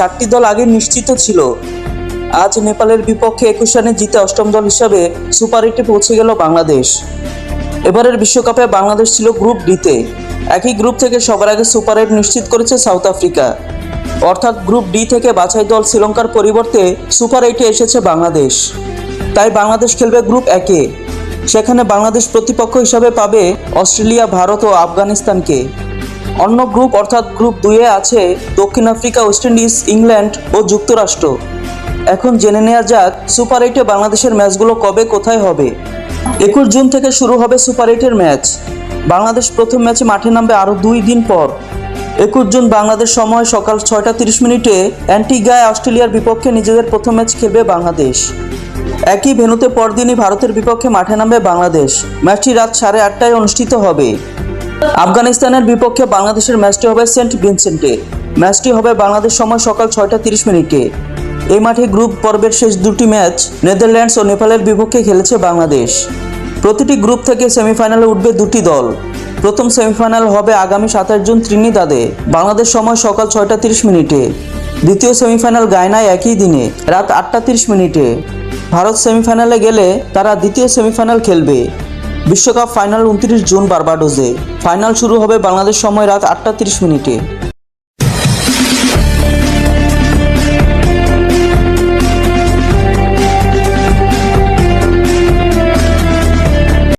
সাতটি দল আগে নিশ্চিত ছিল। আজ নেপালের বিপক্ষে একুশ রানে জিতে অষ্টম দল হিসাবে সুপার এইটে পৌঁছে গেল বাংলাদেশ। এবারের বিশ্বকাপে বাংলাদেশ ছিল গ্রুপ ডিতে। একই গ্রুপ থেকে সবার আগে সুপার এইট নিশ্চিত করেছে সাউথ আফ্রিকা। অর্থাৎ গ্রুপ ডি থেকে বাছাই দল শ্রীলঙ্কার পরিবর্তে সুপার এইটে এসেছে বাংলাদেশ। তাই বাংলাদেশ খেলবে গ্রুপ একে। সেখানে বাংলাদেশ প্রতিপক্ষ হিসাবে পাবে অস্ট্রেলিয়া, ভারত ও আফগানিস্তানকে। অন্য গ্রুপ অর্থাৎ গ্রুপ দুইয়ে আছে দক্ষিণ আফ্রিকা, ওয়েস্ট ইন্ডিজ, ইংল্যান্ড ও যুক্তরাষ্ট্র। এখন জেনে নেওয়া যাক সুপার এইটে বাংলাদেশের ম্যাচগুলো কবে, কোথায় হবে। একুশ জুন থেকে শুরু হবে সুপার এইটের ম্যাচ। বাংলাদেশ প্রথম ম্যাচে মাঠে নামবে আরও দুই দিন পর। একুশ জুন বাংলাদেশ সময় সকাল ছয়টা তিরিশ মিনিটে অ্যান্টিগায় অস্ট্রেলিয়ার বিপক্ষে নিজেদের প্রথম ম্যাচ খেলবে বাংলাদেশ। একই ভেনুতে পরদিনই ভারতের বিপক্ষে মাঠে নামবে বাংলাদেশ। ম্যাচটি রাত সাড়ে আটটায় অনুষ্ঠিত হবে। আফগানিস্তানের বিপক্ষে বাংলাদেশের ম্যাচটি হবে সেন্ট ভিনসেন্টে। ম্যাচটি হবে বাংলাদেশ সময় সকাল ছয়টা তিরিশ মিনিটে। এই মাঠে গ্রুপ পর্বের শেষ দুটি ম্যাচ নেদারল্যান্ডস ও নেপালের বিপক্ষে খেলেছে বাংলাদেশ। প্রতিটি গ্রুপ থেকে সেমিফাইনালে উঠবে দুটি দল। প্রথম সেমিফাইনাল হবে আগামী সাতাশ জুন ত্রিনিদাদে। বাংলাদেশ সময় সকাল ছয়টা তিরিশ মিনিটে। দ্বিতীয় সেমিফাইনাল গায়নায় একই দিনে, রাত আটটা তিরিশ মিনিটে। ভারত সেমিফাইনালে গেলে তারা দ্বিতীয় সেমিফাইনাল খেলবে। বিশ্বকাপ ফাইনাল উনত্রিশ জুন বার্বাডোজে ফাইনাল শুরু হবে বাংলাদেশ সময় রাত আটটা তিরিশ মিনিটে।